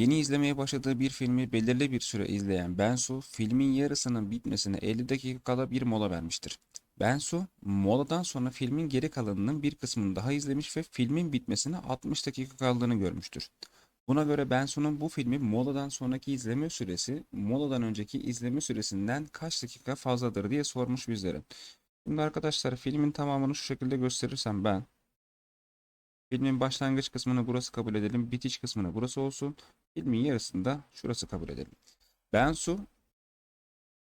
Yeni izlemeye başladığı bir filmi belirli bir süre izleyen Bensu, filmin yarısının bitmesine 50 dakika kala bir mola vermiştir. Bensu, moladan sonra filmin geri kalanının bir kısmını daha izlemiş ve filmin bitmesine 60 dakika kaldığını görmüştür. Buna göre Bensu'nun bu filmi moladan sonraki izleme süresi, moladan önceki izleme süresinden kaç dakika fazladır diye sormuş bizlere. Şimdi arkadaşlar filmin tamamını şu şekilde gösterirsem ben, filmin başlangıç kısmını burası kabul edelim, bitiş kısmını burası olsun. Filmin yarısında şurası kabul edelim. Bensu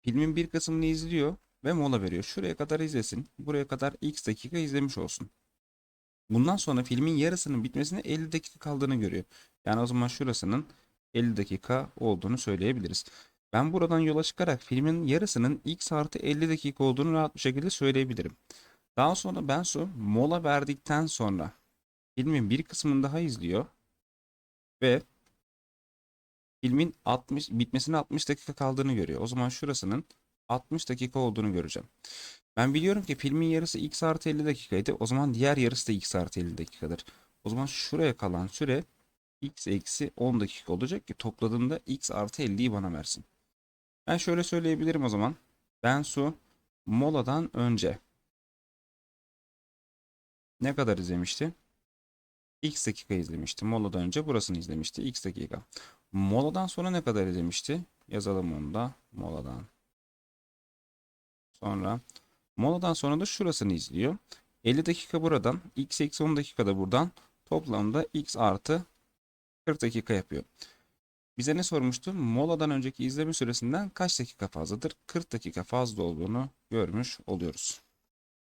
filmin bir kısmını izliyor ve mola veriyor. Şuraya kadar izlesin. Buraya kadar x dakika izlemiş olsun. Bundan sonra filmin yarısının bitmesine 50 dakika kaldığını görüyor. Yani o zaman şurasının 50 dakika olduğunu söyleyebiliriz. Ben buradan yola çıkarak filmin yarısının x artı 50 dakika olduğunu rahat bir şekilde söyleyebilirim. Daha sonra Bensu mola verdikten sonra filmin bir kısmını daha izliyor ve filmin 60 bitmesine 60 dakika kaldığını görüyor. O zaman şurasının 60 dakika olduğunu göreceğim. Ben biliyorum ki filmin yarısı x artı 50 dakikaydı. O zaman diğer yarısı da x artı 50 dakikadır. O zaman şuraya kalan süre x eksi 10 dakika olacak ki topladığında x artı 50'yi bana versin. Ben şöyle söyleyebilirim o zaman. Ben su moladan önce ne kadar izlemişti? X dakika izlemişti. Moladan önce burasını izlemişti. X dakika. Moladan sonra ne kadar izlemişti? Yazalım onu da. Moladan. Sonra moladan sonra da şurasını izliyor. 50 dakika buradan. X eksi 10 dakika da buradan. Toplamda X artı 40 dakika yapıyor. Bize ne sormuştu? Moladan önceki izleme süresinden kaç dakika fazladır? 40 dakika fazla olduğunu görmüş oluyoruz.